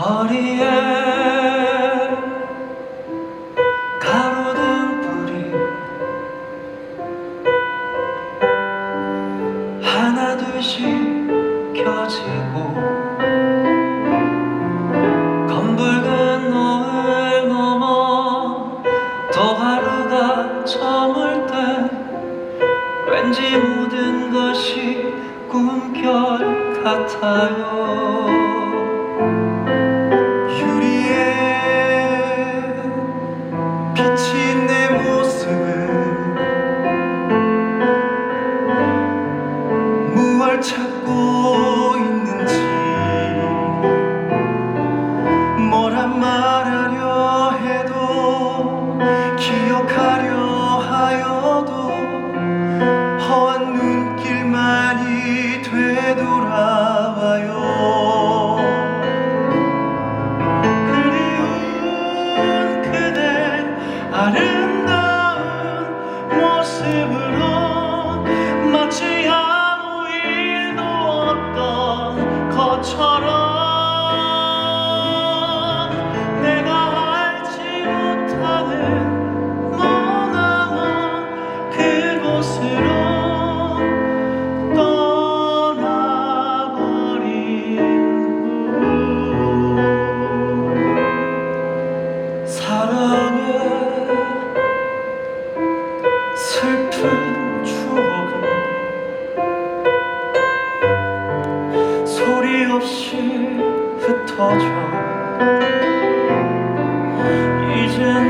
허리에 가로등불이 하나 둘씩 켜지고 검붉은 노을 넘어 더 하루가 저물 때 왠지 모든 것이 꿈결 같아요. 널 찾고 없이 흩어져. 이젠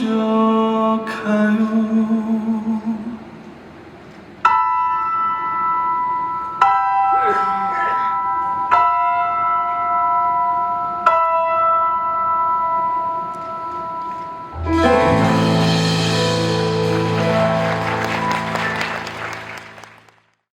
you